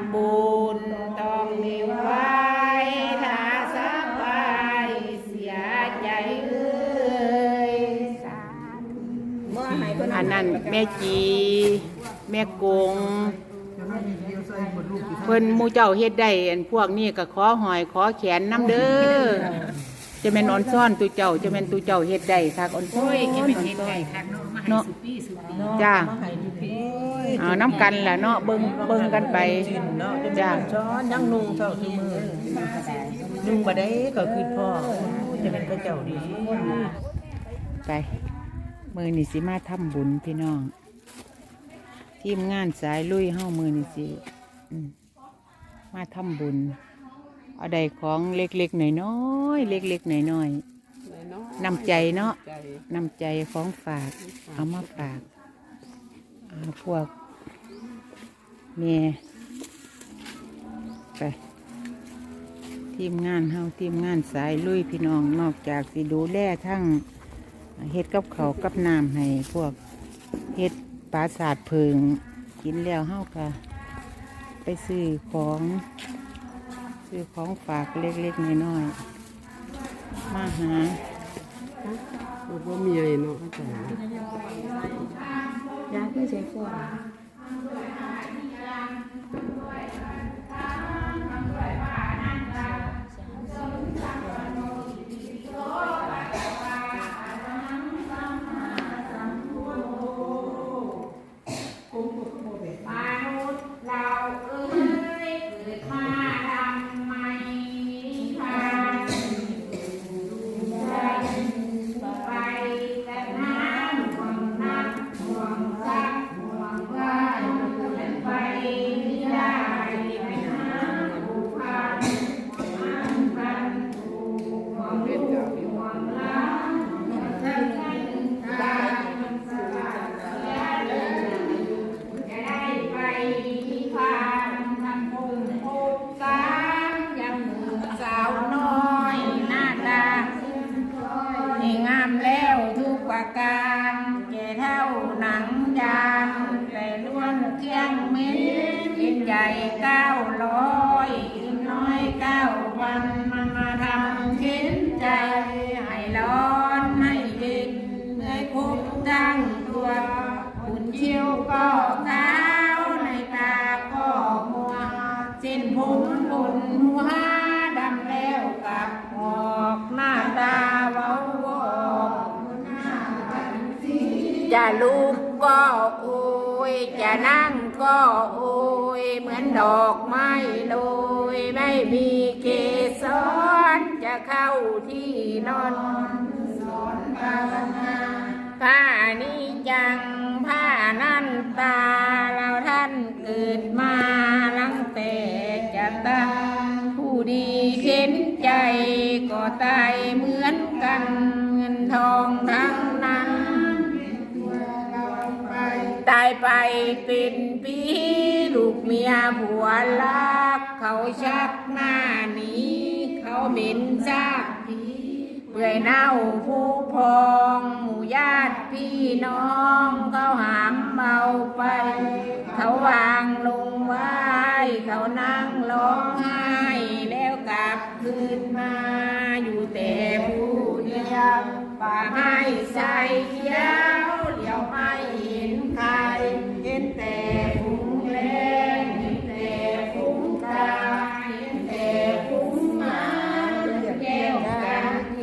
ำบุญ ต้องมีไว้ถ้าสบายเสียใจเอ้ยสามอันนั้นแม่จี แม่กง เพิ่นหมูเจ้าเฮ็ดได้อันพวกนี้ก็ขอหอยขอแขนน้ำเด้อจะแม่นอ่อนซ่อนตุเจ้าจะแม่นตุเจ้าเฮ็ดได้คักอ่อนซ่อนโอ้ยจะเป็นอ่อนเฮ็ดซ่อไก่นคักเนาะมาให้เนาะสุปีสุปีจ้า มาให้ เอาน้ำกันล่ะเนาะเบิ่งเบิ่งกันไป จินเนาะเป็นจ้าช้อนยังนุ่งเท่าทุกมือนุ่งบ่ได้ก็คือพ่อจะเป็นพระเจ้าดีไปมือนี่สิมาทำบุญพี่น้อง ทีมงานสายลุยเฮ้ามือนี่สิอืมมาทำบุญ เอาได้ของเล็กๆหน่อยๆเล็กๆหน่อยๆนำใจเนาะ นำใจของฝาก เอามาฝากเอาพวก เมียไปทีมงานเฮาทีมงานสายลุยพี่น้องนอกจากสิดูแลทั้งเฮ็ดกับเขากับน้ำให้พวกเฮ็ดปราสาทเพิงกินแล้วเฮาก็ไปซื้อของซื้อของฝากเล็กๆน้อยๆมาหาว่ามีอะไรเนาะอาจารย์ยาคือใช้ฟอน ใจ ให้ร้อนให้เย็นเมื่อยคุกทั้งตัวหุ่นเชี่ยวก็ขาในตาก็มัวสิ้นผมบนหัวดำแล้วกับหอกหน้าตาเว้าวอกจะลุกก็โอยจะนั่งก็โอยเหมือนดอกไม้โรยไม่มี เข้าที่นอนสอนภาวนาผ้านี้จังผ้านั่นตา เราท่านเกิดมาลังแต่จะตายผู้ดีเข็นใจก็ตายเหมือนกัน เงินทองทั้งนั้นตายไปเป็นปีลูกเมียผัวลักเขาชักหน้าหนีเขาเหม็นซากเปื่อยเน่าผู้พองหมู่ญาติพี่น้องเขาหามเมาไป เขาวางลงไว้เขานั่งร้องไห้แล้วกลับคืนมาอยู่แต่ผู้เดียวป่าไม้ใสเขียว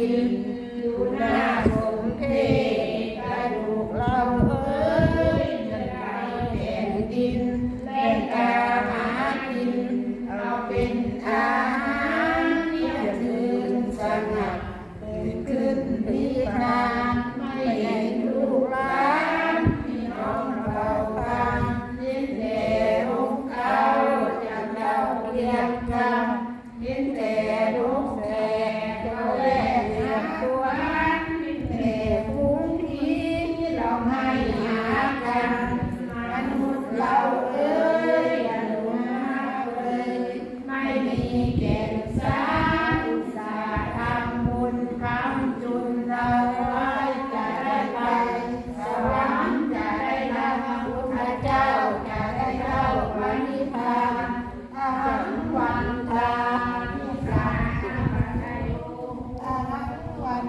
กั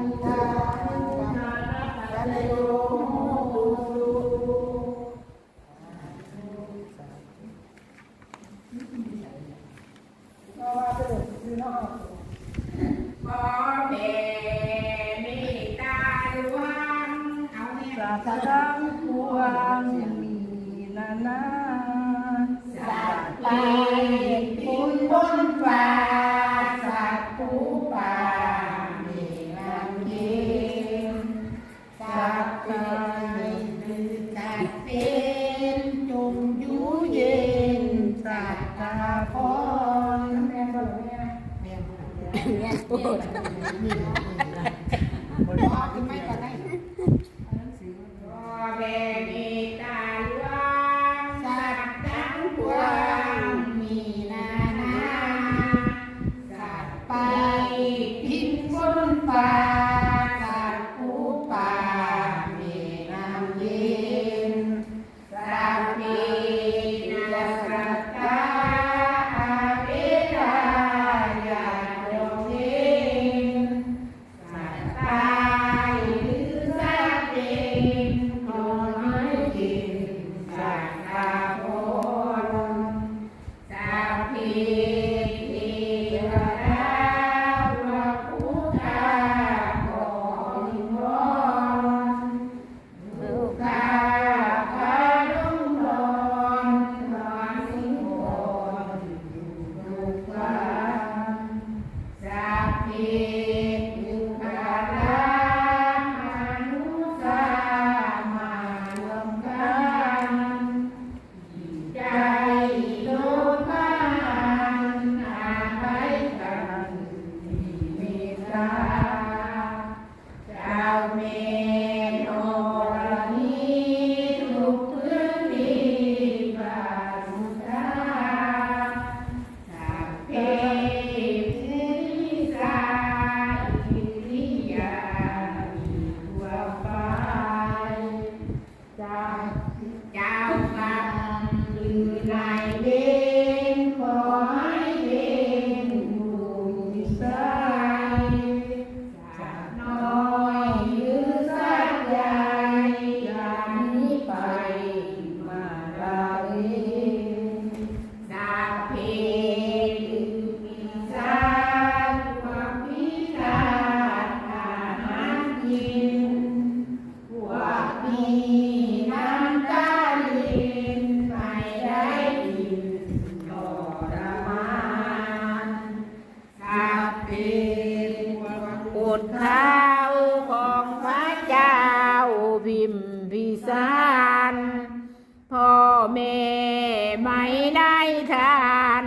Thank you. บ จ้ พิมพิสารพ่อแม่ไม่ได้ทาน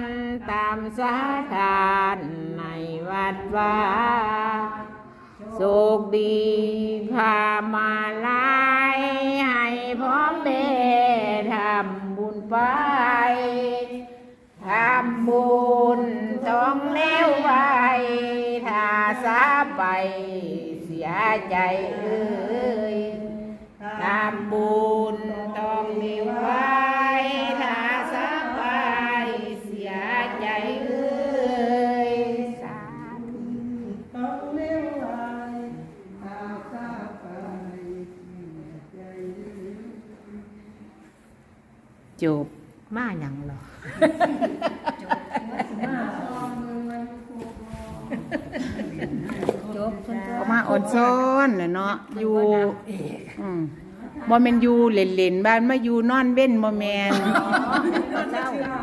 ตามสาทานในวัดว่าโชคดีพามาลายให้พ่อแม่ทำบุญไปทำบุญต้องแล้วไว้ถ้าสาไปเสียใจเอ้ย จบมาหยังหรอจบก็มาอ่อนซ้อนแหละเนาะอยู่อืมบ่แม่นอยู่เล่นๆบ้านมาอยู่นอนเว้นบ่แม่น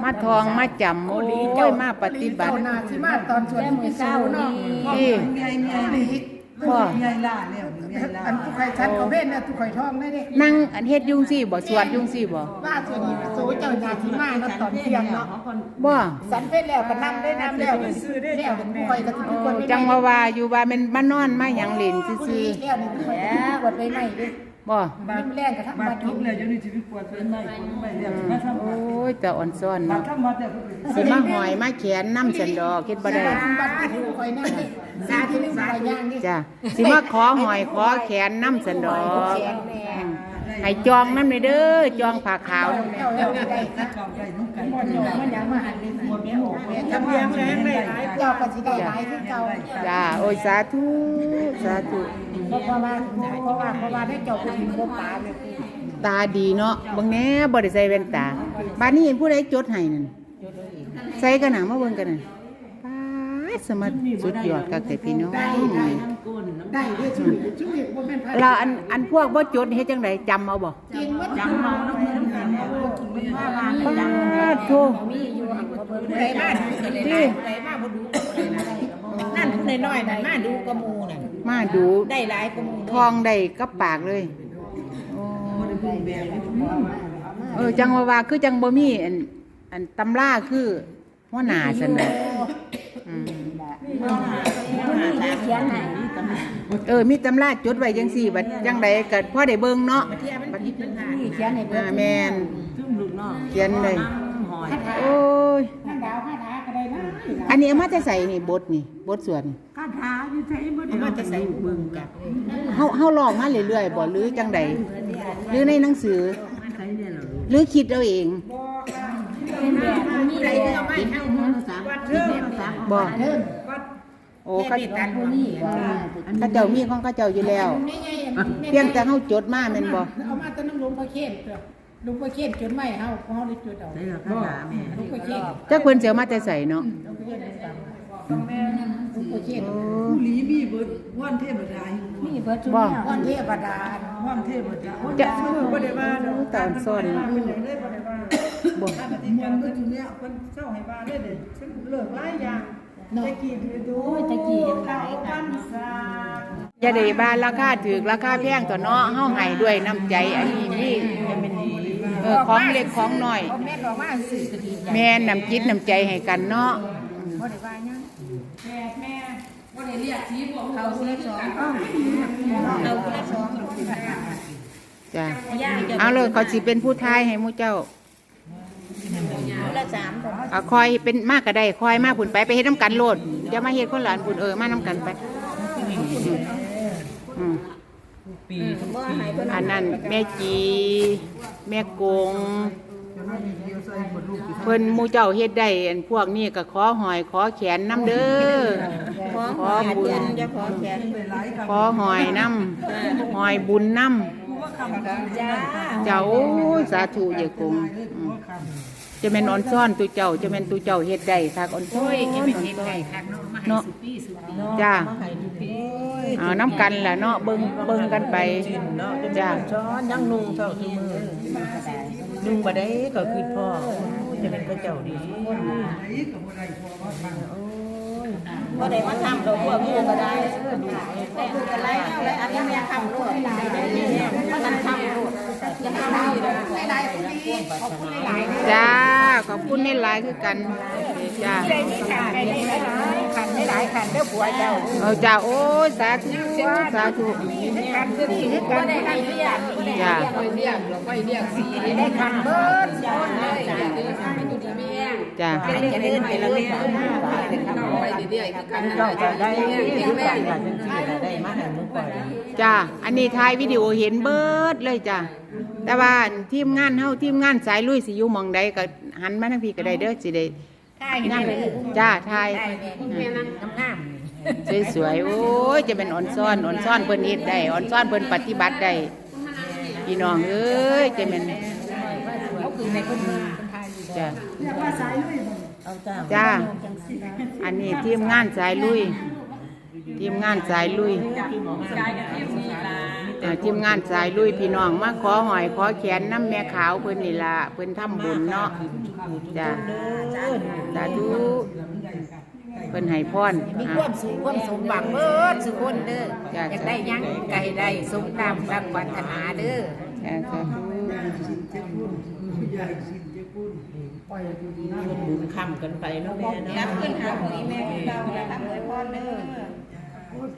มาทองมาจำโอ้ยมาปฏิบัติหน้าที่มาตอนชวนมือเช้าเนาะที่ใหญ่ใหญ่ดี บ่ ใหญ่ล่าแล้วใหญ่ล่าอันทุกใครชัดเขาเว้นเนี่ยทุกใครท้องได้เด้นั่งอันเฮ็ดยุงซี่บ่สวดยุงซี่บ่ว่าส่วนนี้โซเจ้าหน้าที่มาเนาะตอนเที่ยงเนาะบ่สันเป็นแล้วก็นำได้นำแล้วแล้วผู้ใครก็ทุกคนจังว่าว่าอยู่ว่าแมันมานอนมาหยังเล่นผู้ซื่ดีอแล้วนี่ผู้ใครกดไปไหนเด้ๆ บ่บาดแรงกระทั่งบาบาดดทุทุกกข์แล้วยังนี่ชีวิตปวดเป็นไม่คนไม่เรียกมาทำโอ้ยแต่อ่อนซ้อนบาดเนาะทำมาแต่ก็เป็นสิมาหอยมาแขนน้ำสันดอกคิดบ่ได้บาดผู้ใครนั่นนี่สาที่นึงใบย่างนี่จ้ะสิมาขอหอยขอแขนน้ำสันดอกแขนแน่ให้จองน้ำเลยเด้อจองผ้าขาวน้ำ เจ้าแล้วได้ค่ะเก่าใจนุ่ง กันบ่เจ้ามันยังมาหันนี่หมดแล้วแม่ทำเลี้ยงแรงได้หลายเจ้าก็สิได้หลายคือเก่าจ้าโอ้ยสาธุสาธุเพราะว่าเพราะว่าเพราะว่าได้เจ้าผู้หญิงบ่ตาเนี่ยตาดีเนาะบางแหน่บ่ได้ใส่แว่นตาบ้านนี้เห็นผู้ใดจดให้นั่นใส่กันหนังมาเบิ่งกันน่ะสมัครสุดยอดกับแต่พี่น้องน้ำก้นน้ำได้เด้อชุดชุดนี้บ่แม่นพระเราอันอันพวกบ่จดเฮ็ดจังไดจำเอาบ่กินวัดจั งเมาน้ำน้ำกันเนี่ยว่าว่าป้าโทผู้ใดมาดูก็เลยได้ผู้ใดมาบ่ดูก็บ่ได้นั่นผู้น้อยๆนั่นมาดูกระมูนั่นมาดูได้หลายกระมูทองได้กับปากเลยโอ้เออจังว่าว่าคือจังบ่มีอันอันตำราคือหัวหน้าซั่นน่ะอืมเออมีตำราจดไว้จังซี่บัดจังไดก็พอได้เบิ่งเนาะเที่ยมันผิดเป็นหาอ่าแม่น ซึ่งลูกน้องเขียนเลยน้ำหอยโอ้ยถ้าดาวถ้าดาก็ได้นะอันนี้เอามาจะใส่นี่บทนี่บทสวดนี่คาถาอยู่ใช้บ่ได้มันจะใส่เบิ่งกันเฮาเฮาลองมาเรื่อยๆบ่หรือจังใดหรือในหนังสือ ใช้เนี่ยเหรอลูกหรือคิดเอาเอง มีอะไรก็เอาไปให้วัดเทิงบ่วัดโอ้โอ้เขาเขาตันผู้นี้เขาเจ้ามีของเขาเจ้าอยู่แล้วนี่ไงเพียงแต่เฮาจดมาแม่นบ่เอามาแตะน้ำหลวงพ่อเข็มเถอะห ลวงพ่อเข็มจดไม่เฮาเพราะเฮาได้จดเอาใช้เหรอคาถาแม่หลวงพ่อเข็มจักเพิ่นสิเอามาแต่ใส่เนาะหลวงพ่อเข็มได้ฟังหลวงพ่อเข็มโอ้ผู้หลีมีเบิดว่านเทพดามีเบิดบ่ก่อนเทพดาว่านเทพดาจะบ่ได้ว่าดอกตอนซ่อนเป็นอย่างได้บ่ได้ว่าบ่ถ้าปฏิบัติก็อยู่เนี่ยเพิ่นเศร้าให้บ้านได้เด้ซึ่งเลิกหลายอย่างตะกี้คือดูตะกี้หลายกันซาอย่าได้บานราคาถูกราคาแพงตัวเนาะเฮาให้ด้วยน้ำใจอันนี้มีเออของเล็กของน้อยพ่อแม่บอกว่าสื่อก็ดีใจแม่น้ำจิตน้ำใจให้กันเนาะบ่ได้ว่าหยังแม่แม่บ่ได้เรียกสีพวกเขาคนละสองเอาคนละสองจ้ะเอาเลยเขาสิเป็นผู้ทายให้หมู่เจ้าคนละสามตัวเอาคอยเป็นมากก็ได้คอยมากผุนไปไปเฮ็ดน้ำกันโลดอย่ามาเฮ็ดคนหลานผุนเออมาน้ำกันไป อืม ปีบ่ให้เพิ่นอันนั้นแม่จี แม่กงเพิ่นหมู่เจ้าเฮ็ดได้อันพวกนี้ก็ขอหอยขอแขนน้ำเด้อ ขอขอบุญ จะขอแขนขอหอยน้ำหอยบุญน้ จ้าำเจ้าโอ้ยสาธุเยกงอืมจะแม่นอ่อนซ่อนตุเจ้าจะแม่นตุเจ้าเฮ็ดได้คักอ่อนซ่อนอ่อนซ่อนเนาะจ้าเอาน้ำกันล่ะเนาะเบิ่งเบิ่งกันไป จินเนาะจ้า ช้อนยังนุ่งเท่าทุกมือนุ่งบ่ได้ก็คือพ่อจะเป็นพระเจ้าดี บ่ได้มาทำดอกพวกนี้ก็ได้แต่คืออะไรแล้วอันนี้แม่ทำรวดตายได้แม่เพราะนั้นทำรวดจะทำได้หลายคนดีขอบคุณหลายๆจ้าขอบคุณในหลายๆคือกันจ้าได้มีขันได้หลายขันได้หลายขันเด้อผัวเจ้าเอาจ้าโอ้ยสาธุสาธุขันคือที่ก็ได้ขันเรียกจ้าได้ขันเบิดคนเลย จ้าจ้าจะเดินไปเรื่อยๆเจ้าก็ได้ที่กันก็จังซี่ก็ได้มาให้มึงก่อนจ้าอันนี้ถ่ายวิดีโอเห็นเบิดเลยจ้าแต่ว่าทีมงานเฮาทีมงานสายลุยสิอยู่หมองใดก็หันมาทางพี่ก็ได้เด้อสิได้ใช่นั่งเลยจ้าถ่ายแม่นั่งงามสวยๆ โอ้ย จะเป็นอ่อนซ่อนอ่อนซ่อนเพิ่นเฮ็ดได้อ่อนซ่อนเพิ่นปฏิบัติได้พี่น้องเอ้ยจะเป็นเขาคือในคนมือ จ้าเอาจ้าจ้าอันนี้ทีมงานสายลุย ทีมงานสายลุยเอ่อทีมงานสายลุยพี่น้องมาขอหอยขอแขนน้ำแม่ขาวเพิ่นนี่ล่ะเพิ่นทำบุญเนาะจ้าสาธุเพิ่นให้พรมีอะความสูงความสมบังเบิดสุคนเด้อจ้ะอยากได้หยังไก่ได้สมตามรักปรารถนาเด้อ จ้าสาธุ บุญค่ำกันไปเนาะแม่เนาะรับขึ้นหาของอีแม่ของเราแล้วรับเลยพ่อเด้อ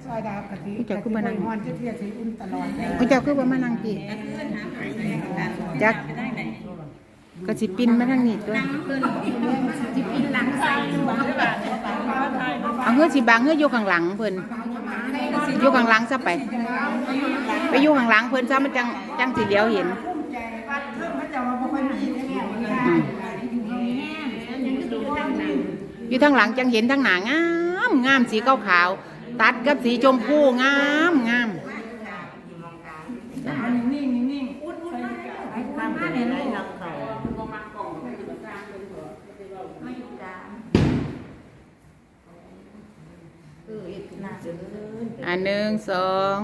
ซอยดาวกะทิผู้เจ้าคือมานั่ง ฮอนจะเทียสีอุ่นตลอดเลยผู้เจ้าคือว่ามานั่งพี่จักก็สิปินมาทางนี้ตัวจิปินหลังใส่บ่ได้บาดเอาเฮือสิบางเฮืออยู่ข้างหลังเพิ่นอยู่ข้างหลังซะไป ไปอยู่ข้างหลังเพิ่นซะมันจังจังสิเหลียวเห็นอืม อยู่ทางหลังจังเห็นทางหน้างามงามสีขาวขาวๆตัดกับสีชมพูงามงามนิ่งๆนิ่งค่ำเป็นไรรักเขาอเอ็ดน่าจะเลินอันหนึ่งสอง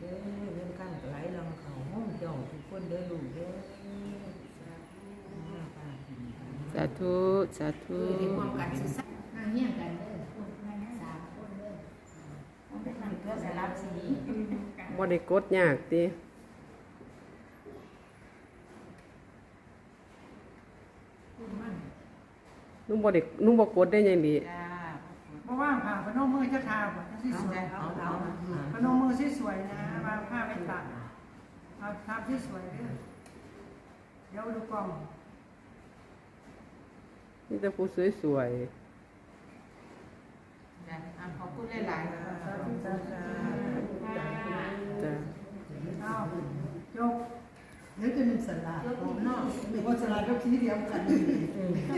เด้อเรื่องข้างไหลลังเขาห้องเจ้าทุกคนเด้อลูกเด้อ สาธุสาธุ นั่งเงียบกันเด้อสามคนเด้อมันเป็นนั่งตัวส ลับสีบ่ได้กดยากตินุ่งบ่ได้นุ่งบ่กดได้ยังดีเพราะว่าผ่าพนมมือจะทาบ่ที่สวยเอาเอาพนมมือที่สวยนะวางผ้าไว้ตักเอาทำที่สวยเด้อเดี๋ยวดูกล้อง นี่แต่ผู้สวยขอบคุณหลายๆสาธุสาธุๆจ้ะเอาจบเดี๋ยวจะมีสลัดเนาะไม่ว่าสลัดก็ทีเดียวกัน